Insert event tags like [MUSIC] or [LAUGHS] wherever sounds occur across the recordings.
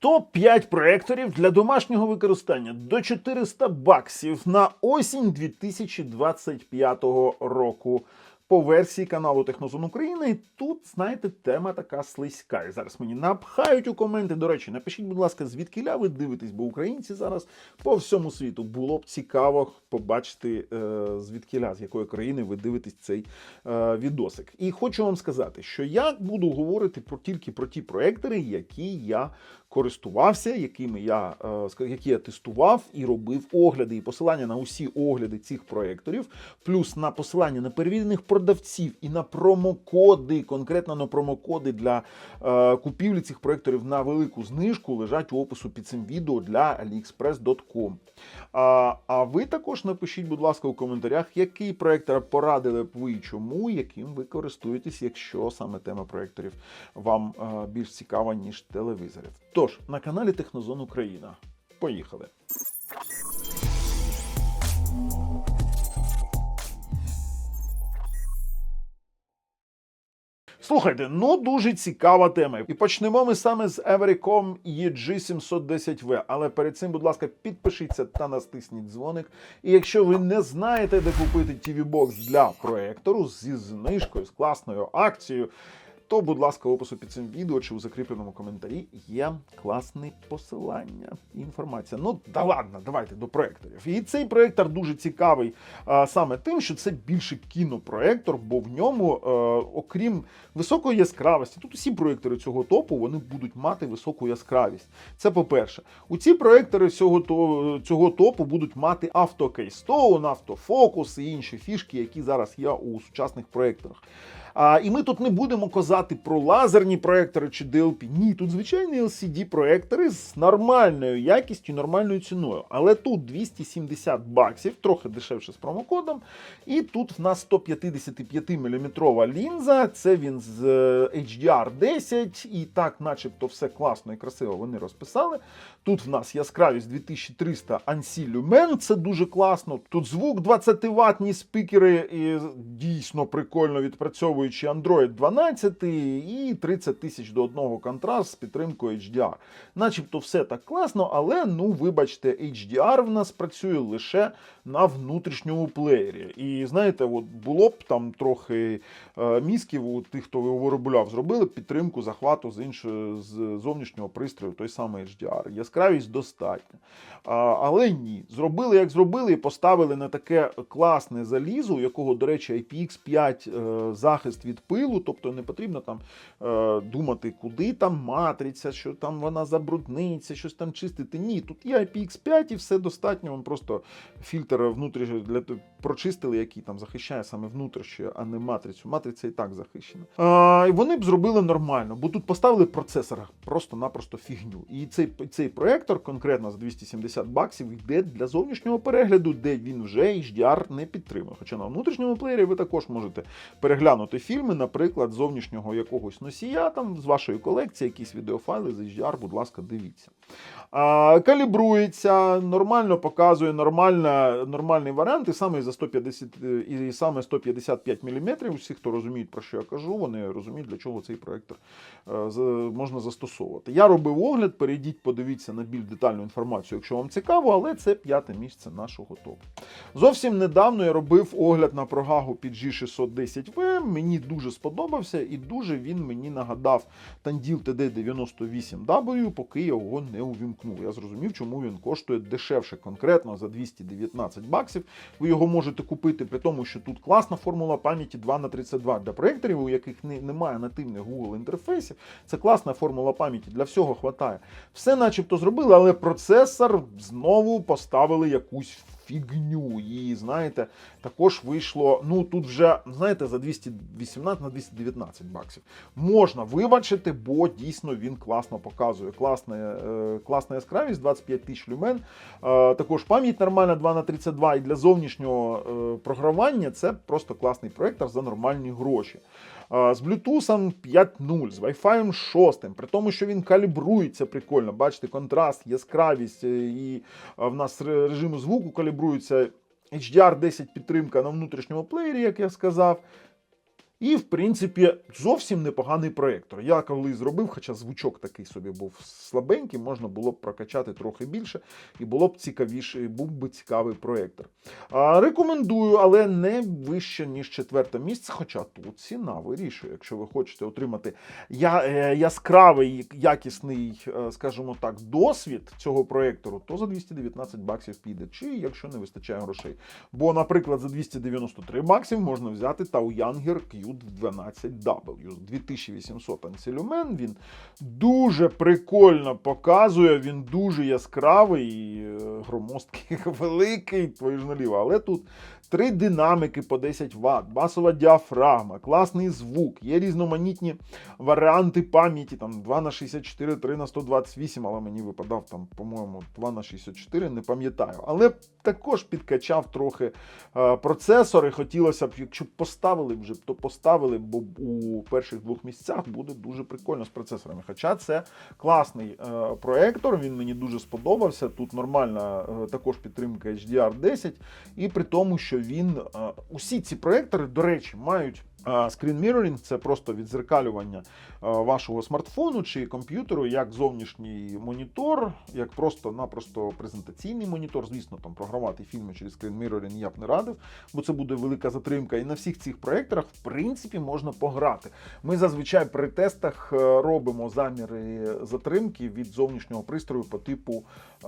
Топ-5 проекторів для домашнього використання до 400 баксів на осінь 2025 року. По версії каналу Технозон України. Тут, знаєте, тема така слизька. І зараз мені напхають у коменти. До речі, напишіть, будь ласка, звідки ля ви дивитесь, бо українці зараз по всьому світу було б цікаво побачити, е, звідки ля, з якої країни ви дивитесь цей е, відосик. І хочу вам сказати, що я буду говорити про тільки про ті проектори, які я користувався, якими я, е, які я тестував і робив огляди, і посилання на усі огляди цих проекторів, плюс на посилання на перевірених продавців і на промокоди, конкретно на промокоди для е, купівлі цих проекторів на велику знижку лежать у опису під цим відео для aliexpress.com. А, а ви також напишіть, будь ласка, у коментарях, який проектор порадили б ви і чому, яким ви користуєтесь, якщо саме тема проекторів вам е, більш цікава, ніж телевізорів. Тож, на каналі Технозон Україна. Поїхали. Слухайте, ну дуже цікава тема. І почнемо ми саме з Evericom EG710V. Але перед цим, будь ласка, підпишіться та натисніть дзвоник. І якщо ви не знаєте, де купити TV-бокс для проектору зі знижкою, з класною акцією, то, будь ласка, в опису під цим відео чи у закріпленому коментарі є класне посилання і інформація. Ну, да ладно, давайте до проекторів. І цей проектор дуже цікавий а, саме тим, що це більше кінопроектор, бо в ньому, е, окрім високої яскравості, тут усі проектори цього топу вони будуть мати високу яскравість. Це по-перше, у ці проектори цього, цього топу будуть мати автокейстоун, автофокус і інші фішки, які зараз є у сучасних проекторах. А, і ми тут не будемо казати про лазерні проектори чи DLP. Ні, тут звичайні LCD-проектори з нормальною якістю, нормальною ціною. Але тут 270 баксів, трохи дешевше з промокодом. І тут в нас 155 мм лінза. Це він з е, HDR 10, і так, начебто, все класно і красиво вони розписали. Тут в нас яскравість 2300 ANSI Lumen, це дуже класно. Тут звук 20 ватні спікери, і дійсно прикольно відпрацьовуючи Android 12 і 30 тисяч до одного контраст з підтримкою HDR. Начебто все так класно, але ну вибачте, HDR в нас працює лише на внутрішньому плеєрі. І знаєте, от було б там трохи е, мізків у тих, хто його виробляв, зробили підтримку захвату з іншого з зовнішнього пристрою, той самий HDR. Яскравість достатня. А, але ні, зробили як зробили, і поставили на таке класне залізо, у якого, до речі, IPX5 е, захист від пилу, тобто не потрібно там е, думати, куди там матриця, що там вона забрудниться, щось там чистити. Ні, тут є IPX5 і все достатньо. Вам просто фільтр внутрішній для прочистили, який там захищає саме внутрішнє, а не матрицю. Матриця і так захищена. А, і вони б зробили нормально, бо тут поставили процесор просто-напросто фігню. І цей, цей проектор, конкретно за 270 баксів, йде для зовнішнього перегляду, де він вже HDR не підтримує. Хоча на внутрішньому плеєрі ви також можете переглянути фільми, наприклад, зовнішнього якогось носія, там з вашої колекції, якісь відеофайли з HDR, будь ласка, дивіться. А, калібрується, нормально показує нормальна, нормальний варіант, і саме за 150 і саме 155 мм. Усі, хто розуміють, про що я кажу, вони розуміють, для чого цей проектор е, можна застосовувати. Я робив огляд, перейдіть, подивіться на більш детальну інформацію, якщо вам цікаво, але це п'яте місце нашого топу. Зовсім недавно я робив огляд на прогагу під G610V. Мені дуже сподобався і дуже він мені нагадав Tandil TD98W, поки я його не увімкнув. Я зрозумів, чому він коштує дешевше, конкретно за 219 баксів. Ви його можете купити при тому, що тут класна формула пам'яті 2 на 32 для проєкторів, у яких немає нативних Google інтерфейсів. Це класна формула пам'яті, для всього хватає. Все начебто зробили, але процесор знову поставили якусь фігню. І знаєте, також вийшло. Ну тут вже знаєте за 218 на 219 баксів. Можна вибачити, бо дійсно він класно показує. Класна, е, класна яскравість, 25 тисяч люмен. Е, також пам'ять нормальна 2 на 32 і для зовнішнього е, програвання це просто класний проектор за нормальні гроші. З Bluetooth 5.0, з Wi-Fi 6, при тому, що він калібрується прикольно. Бачите, контраст, яскравість е, і е, в нас режим звуку калібрується. HDR 10 підтримка на внутрішньому плеєрі, як я сказав. І, в принципі, зовсім непоганий проєктор. Я коли зробив, хоча звучок такий собі був слабенький, можна було б прокачати трохи більше, і було б цікавіше, був би цікавий проєктор. А, рекомендую, але не вище, ніж четверте місце. Хоча тут ціна вирішує. Якщо ви хочете отримати я, е, яскравий, якісний, е, скажімо так, досвід цього проєктору, то за 219 баксів піде. Чи якщо не вистачає грошей. Бо, наприклад, за 293 баксів можна взяти Taoyanger Q12W з 2800 анцелюмен. Він дуже прикольно показує, він дуже яскравий, е, громоздкий, [LAUGHS] великий, твою ж наліво. Але тут три динамики по 10 Вт, басова діафрагма, класний звук, є різноманітні варіанти пам'яті, там 2 на 64, 3 на 128, але мені випадав там, по-моєму, 2 на 64, не пам'ятаю. Але також підкачав трохи е, процесори. Хотілося б, якщо б поставили вже, то поставили, бо у перших двох місцях буде дуже прикольно з процесорами. Хоча це класний е, проектор, він мені дуже сподобався. Тут нормальна е, також підтримка HDR10, і при тому, що він е, усі ці проектори, до речі, мають. Screen mirroring – це просто відзеркалювання вашого смартфону чи комп'ютеру як зовнішній монітор, як просто-напросто презентаційний монітор. Звісно, там програвати фільми через Screen mirroring я б не радив, бо це буде велика затримка. І на всіх цих проекторах, в принципі, можна пограти. Ми зазвичай при тестах е, робимо заміри затримки від зовнішнього пристрою по типу е,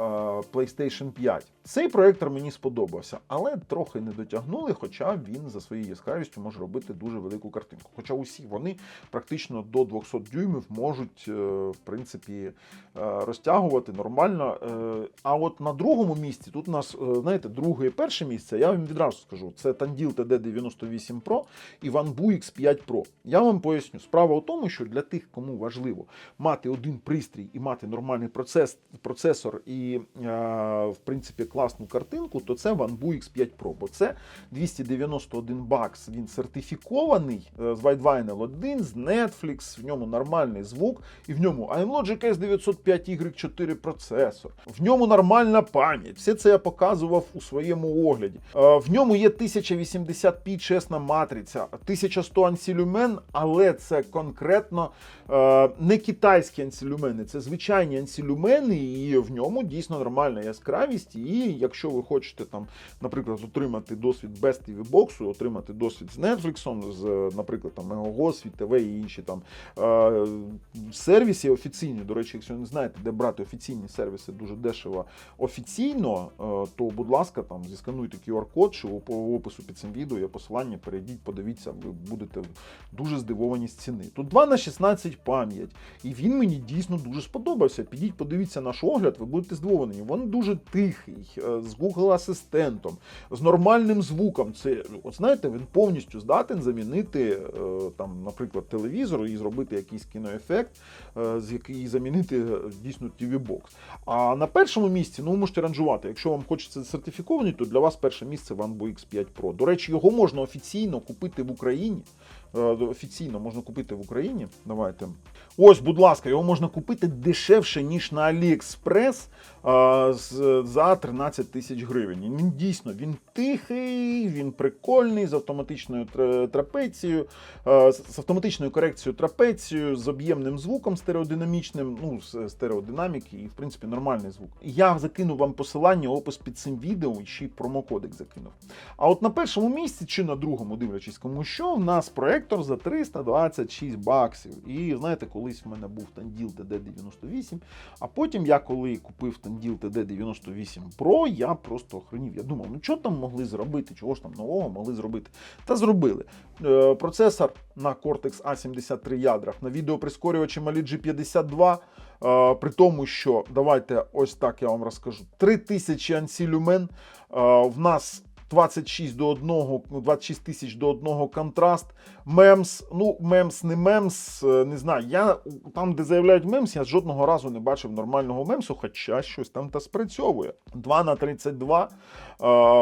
PlayStation 5. Цей проектор мені сподобався, але трохи не дотягнули, хоча він за своєю яскравістю може робити дуже велику картинку. Хоча усі вони практично до 200 дюймів можуть, е, в принципі, е, розтягувати нормально. Е, А от на другому місці тут у нас, знаєте, друге і перше місце, я вам відразу скажу, це Tandil TD98 Pro і OneBu X5 Pro. Я вам поясню. Справа у тому, що для тих, кому важливо мати один пристрій і мати нормальний процес, процесор і, в принципі, класну картинку, то це OneBu X5 Pro, бо це 291 бакс, він сертифікований е, з Widevine 1, з Netflix, в ньому нормальний звук, і в ньому iLogic S905Y4 процесор, в ньому нормальна пам'ять. Все це я показував у своєму огляді. Е, В ньому є 1080p чесна матриця, 1100 ансілюмен, але це конкретно е, не китайські ансілюмени, це звичайні ансілюмени, і в ньому дійсно нормальна яскравість. І якщо ви хочете там, наприклад, отримати досвід без TV боксу, отримати досвід з Netflix, з, наприклад, там Мегого, ТВ і інші там сервіси офіційні. До речі, якщо не знаєте, де брати офіційні сервіси дуже дешево офіційно, е, то будь ласка, там зіскануйте QR-код, у- по опису під цим відео є посилання. Перейдіть, подивіться, ви будете дуже здивовані з ціни. Тут 2 на 16 пам'ять, і він мені дійсно дуже сподобався. Підіть, подивіться наш огляд, ви будете здивовані. Він дуже тихий, е, з Google асистентом, з нормальним звуком. Це от знаєте, він повністю здатен замінити е, там, наприклад, телевізор і зробити якийсь кіноефект, е, з який замінити е, дійсно TV Box. А на першому місці, ну ви можете ранжувати. Якщо вам хочеться сертифіковані, то для вас перше місце OneBu X5 Pro. До речі, його можна офіційно купити в Україні. Е, Офіційно можна купити в Україні. Давайте. Ось, будь ласка, його можна купити дешевше, ніж на AliExpress е, за 13 тисяч гривень. Він дійсно він тихий, він прикольний, з автоматичною трапецією, е, з автоматичною корекцією трапецією, з об'ємним звуком стереодинамічним, ну, з стереодинаміки, і в принципі нормальний звук. Я закину вам посилання, опис під цим відео і ще й промокодик закинув. А от на першому місці чи на другому, дивлячись, кому що, в нас проектор за 326 баксів. І знаєте, колись в мене був Tandil TD98, а потім я коли купив Tandil TD98 Pro, я просто охренів. Я думав, ну що там могли зробити, чого ж там нового могли зробити? Та зробили. Е, процесор на Cortex A73 ядрах, на відеоприскорювачі Mali G52, е, при тому, що давайте ось так я вам розкажу: 3000 ансілюмен, е, в нас 26 до 1, 26 тисяч до одного контраст. Мемс, ну, мемс не мемс, е, не знаю. Я там, де заявляють мемс, я жодного разу не бачив нормального мемсу, хоча щось там та спрацьовує. 2 на 32. Е,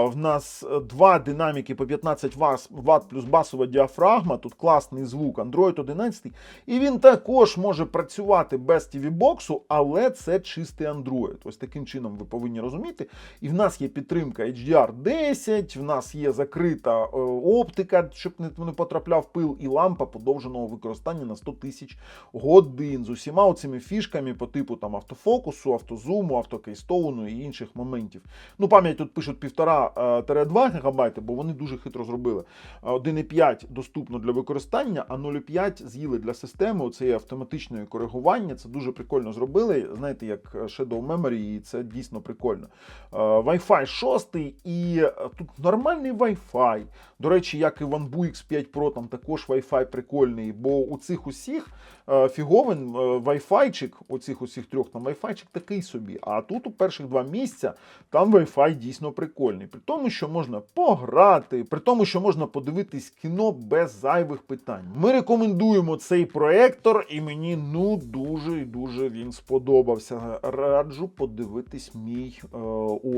в нас два динаміки по 15 Вт плюс басова діафрагма. Тут класний звук, Android 11. І він також може працювати без TV боксу, але це чистий Android. Ось таким чином ви повинні розуміти. І в нас є підтримка HDR10, пам'ять, в нас є закрита е, оптика, щоб не, потрапляв пил, і лампа подовженого використання на 100 тисяч годин з усіма оцими фішками по типу там автофокусу, автозуму, автокейстоуну і інших моментів. Ну, пам'ять тут пишуть 1,5-2 ГБ, бо вони дуже хитро зробили. Е, 1,5 доступно для використання, а 0,5 з'їли для системи. Оце є автоматичне коригування. Це дуже прикольно зробили. Знаєте, як Shadow Memory, і це дійсно прикольно. Е, Wi-Fi 6 і е, тут нормальний Wi-Fi. До речі, як і в OneBu X5 Pro, там також Wi-Fi прикольний, бо у цих усіх е, фіговин е, Wi-Fi-чик, оцих усіх трьох там Wi-Fi-чик такий собі. А тут у перших два місця там Wi-Fi дійсно прикольний. При тому, що можна пограти, при тому, що можна подивитись кіно без зайвих питань. Ми рекомендуємо цей проектор, і мені ну дуже і дуже він сподобався. Раджу подивитись мій е,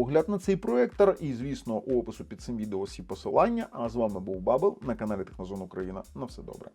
огляд на цей проектор. І, звісно, у опису під цим відео всі посилання. А з вами був Бабл на каналі Технозон Україна. На все добре.